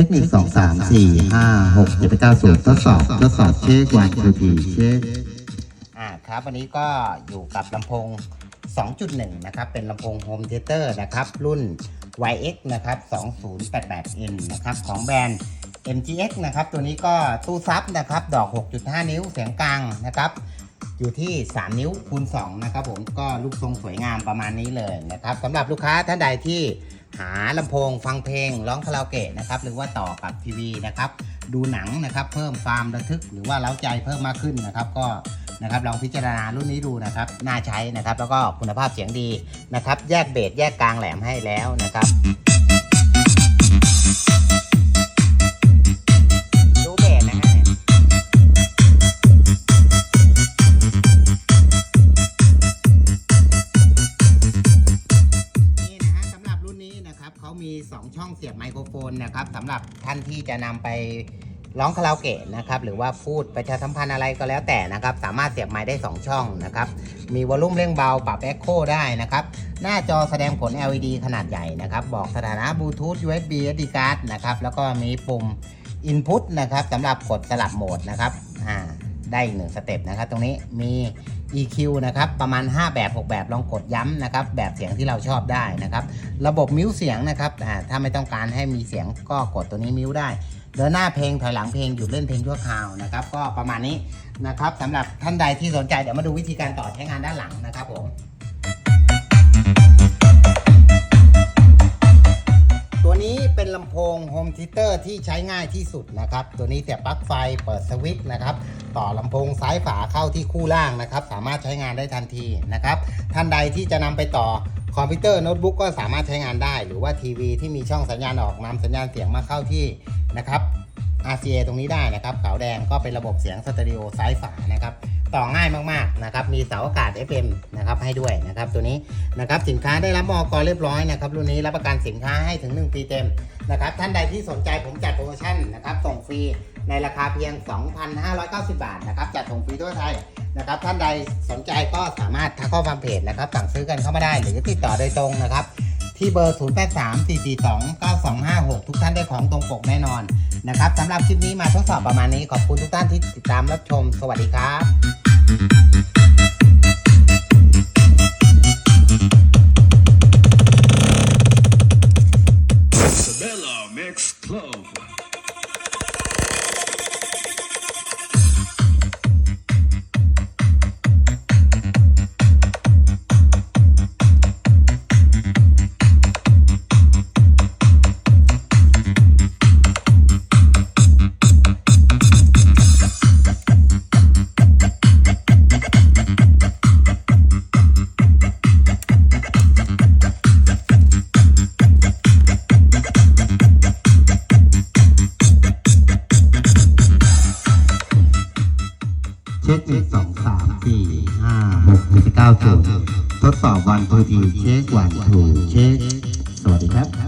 ช็คนึ่งสองสามสี่ห้าหกเจ็ดแปดเก้าศูนย์ทดสอบทดสอบเช็ควันทูทีเช็คอ่าครับวันนี้ก็อยู่กับลำโพง 2.1 นะครับ เป็นลำโพงโฮมเทเตอร์นะครับ รุ่น YX นะครับ 2088N นะครับ ของแบรนด์ MGX นะครับ ตัวนี้ก็ตู้ซับนะครับ ดอก 6.5 นิ้วเสียงกลางนะครับ อยู่ที่ 3 นิ้วคูณ2นะครับผมก็ลูกทรงสวยงามประมาณนี้เลยนะครับสำหรับลูกค้าท่านใดที่หาลำโพงฟังเพลงร้องคาราโอเกะนะครับหรือว่าต่อกับทีวีนะครับดูหนังนะครับเพิ่มความระทึกหรือว่าเล้าใจเพิ่มมากขึ้นนะครับก็นะครับลองพิจารณารุ่นนี้ดูนะครับน่าใช้นะครับแล้วก็คุณภาพเสียงดีนะครับแยกเบสแยกกลางแหลมให้แล้วนะครับ เขามี 2 ช่องเสียบไมโครโฟนนะครับสำหรับท่านที่จะนำไปร้องคาราโอเกะนะครับหรือว่าพูดประชาสัมพันธ์อะไรก็แล้วแต่นะครับ สามารถเสียบไมค์ได้ 2 ช่องนะครับ มีวอลลุ่มเร่งเบาปรับ Echo ได้นะครับ หน้าจอแสดงผล LED ขนาดใหญ่นะครับ บอกสถานะบลูทูธ USB SD card นะครับ แล้วก็มีปุ่ม Input นะครับสำหรับกดสลับโหมดนะครับอ่า ได้อีกหนึ่งสเต็ปนะครับ ตรงนี้มี EQ นะครับประมาณ 5 แบบ 6 แบบลองกดย้ำนะครับ แบบเสียงที่เราชอบได้นะครับ ระบบมิวเสียงนะครับถ้าไม่ต้องการให้มีเสียงก็กดตัวนี้มิวได้เดินหน้าเพลงถอยหลังเพลงหยุดเล่นเพลงชั่วคราวนะครับ ก็ประมาณนี้นะครับสำหรับท่านใดที่สนใจเดี๋ยวมาดูวิธีการต่อใช้งานด้านหลังนะครับผมตัวนี้เป็นลำโพงโฮมทิเตอร์ที่ใช้ง่ายที่สุดนะครับ ตัวนี้เสียบปลั๊กไฟเปิดสวิตช์นะครับ ต่อลำโพงซ้ายฝาเข้าที่คู่ล่างนะครับ สามารถใช้งานได้ทันทีนะครับ ท่านใดที่จะนำไปต่อคอมพิวเตอร์โน้ตบุ๊กก็สามารถใช้งานได้ หรือว่าทีวีที่มีช่องสัญญาณออกนำสัญญาณเสียงมาเข้าที่นะครับ RCA ตรงนี้ได้นะครับขาวแดงก็เป็นระบบเสียงสเตอริโอซ้ายฝานะครับต่อง่ายมากๆนะครับมีเสาอากาศ FM นะครับให้ด้วยนะครับตัวนี้นะครับสินค้าได้รับมอกเรียบร้อยนะครับรุ่นนี้รับประกันสินค้าให้ถึง 1 ปีเต็ม นะครับท่านใดที่สนใจผมจัดโปรโมชั่นนะครับส่งฟรีในราคาเพียง 2,590 บาทนะครับจัดส่งฟรีทั่วไทยนะครับท่านใดสนใจก็สามารถทักข้อความเพจนะครับสั่งซื้อกันเข้ามาได้หรือติดต่อโดยตรงนะครับที่เบอร์ 0834429256 ทุกท่านได้ของตรงปกแน่นอนนะครับสำหรับคลิปนี้มาทดสอบประมาณนี้ขอบคุณทุกท่านที่ติดตามรับชม สวัสดีครับ ช็คหนึ่งสองสามสี่ห้าหกเจ็ดแปดเก้าศูนย์ทดสอบวันทูทีเช็ควันทูเช็คสวัสดีครับ